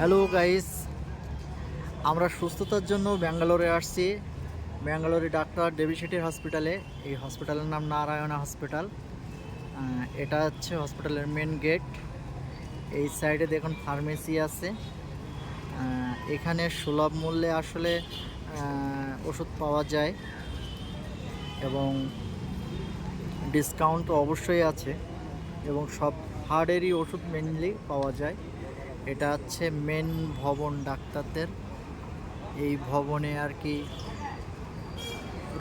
Hello guys আমরা সুস্থতার জন্য ব্যাঙ্গালোরে আসছি। ব্যাঙ্গালোরে ডাক্তার ডেভি শেঠির হসপিটালে এই হসপিটালের নাম নারায়ণা হসপিটাল এটা হচ্ছে হসপিটালের মেন গেট এই সাইডে দেখুন ফার্মেসি আছে। এখানে সুলভ মূল্যে আসলে ওষুধ পাওয়া যায়। এবং ডিসকাউন্ট অবশ্যই আছে। এবং সব হার্ডেরই ওষুধ মেনলি পাওয়া যায়। এটা হচ্ছে মেন ভবন ডাক্তারদের। এই ভবনে আর কি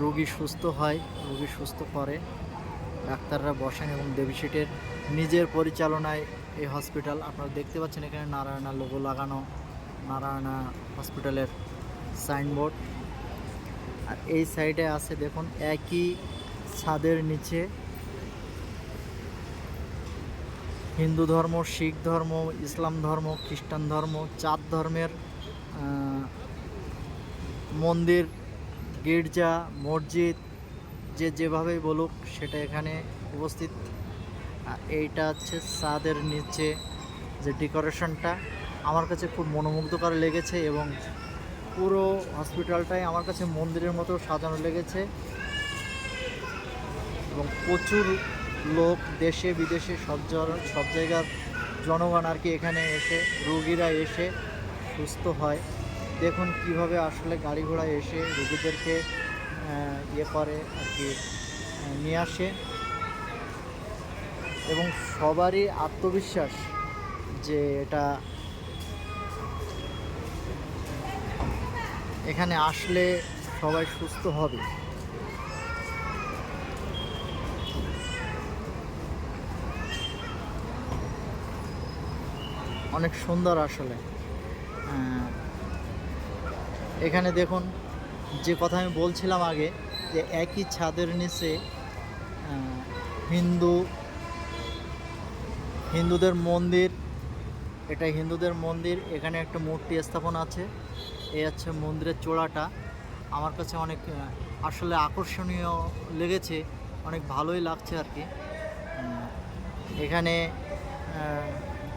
রোগী সুস্থ হয়, রোগী সুস্থ করে। ডাক্তাররা বসেন এবং দেবীশিটের নিজের পরিচালনায় এই হসপিটাল আপনারা দেখতে পাচ্ছেন এখানে নারায়ণা লোগো লাগানো, নারায়ণা হসপিটালের সাইনবোর্ড আর এই সাইডে আছে, দেখুন, একই ছাদের নিচে হিন্দু ধর্ম, শিখ ধর্ম, ইসলাম ধর্ম, খ্রিস্টান ধর্ম চার ধর্মের মন্দির, গির্জা, মসজিদ, যে যেভাবেই বলুক সেটা এখানে উপস্থিত। এইটা হচ্ছে ছাদের নিচে যে ডেকোরেশনটা আমার কাছে খুব মনোমুগ্ধকর লেগেছে এবং পুরো হসপিটালটাই আমার কাছে মন্দিরের মতো সাজানো লেগেছে। এবং প্রচুর লোক দেশে, বিদেশে, সব সব জায়গার জনগণ আর কি এখানে এসে, রোগীরা এসে সুস্থ হয়। দেখুন কীভাবে আসলে গাড়ি ঘোড়া এসে রোগীদেরকে ইয়ে করে আর কি নিয়ে আসে। এবং সবারই আত্মবিশ্বাস যে এটা এখানে আসলে সবাই সুস্থ হবে। অনেক সুন্দর আসলে। এখানে দেখুন, যে কথা আমি বলছিলাম আগে, যে একই ছাদের নিচে হিন্দু, হিন্দুদের মন্দির, এটা হিন্দুদের মন্দির, এখানে একটা মূর্তি স্থাপন আছে, এই হচ্ছে মন্দিরের চূড়াটা। আমার কাছে অনেক আসলে আকর্ষণীয় লেগেছে, অনেক ভালোই লাগছে আর কি। এখানে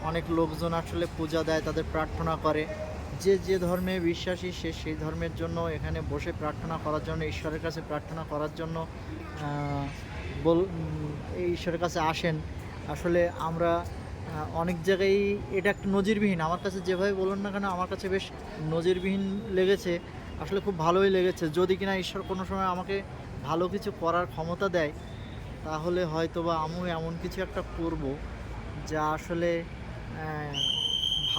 অনেক লোকজন আসলে পূজা দেয়, তাদের প্রার্থনা করে। যে যে ধর্মে বিশ্বাসী, সে সেই ধর্মের জন্য এখানে বসে প্রার্থনা করার জন্য, ঈশ্বরের কাছে প্রার্থনা করার জন্য বল ঈশ্বরের কাছে আসেন। আসলে আমরা অনেক জায়গায় এটা একটা নজিরবিহীন। আমার কাছে যেভাবে বলুন না কেন, আমার কাছে বেশ নজিরবিহীন লেগেছে। আসলে খুব ভালোই লেগেছে। যদি কিনা ঈশ্বর কোনো সময় আমাকে ভালো কিছু করার ক্ষমতা দেয়, তাহলে হয়তো বা আমিও এমন কিছু একটা করব, যা আসলে 哎。呀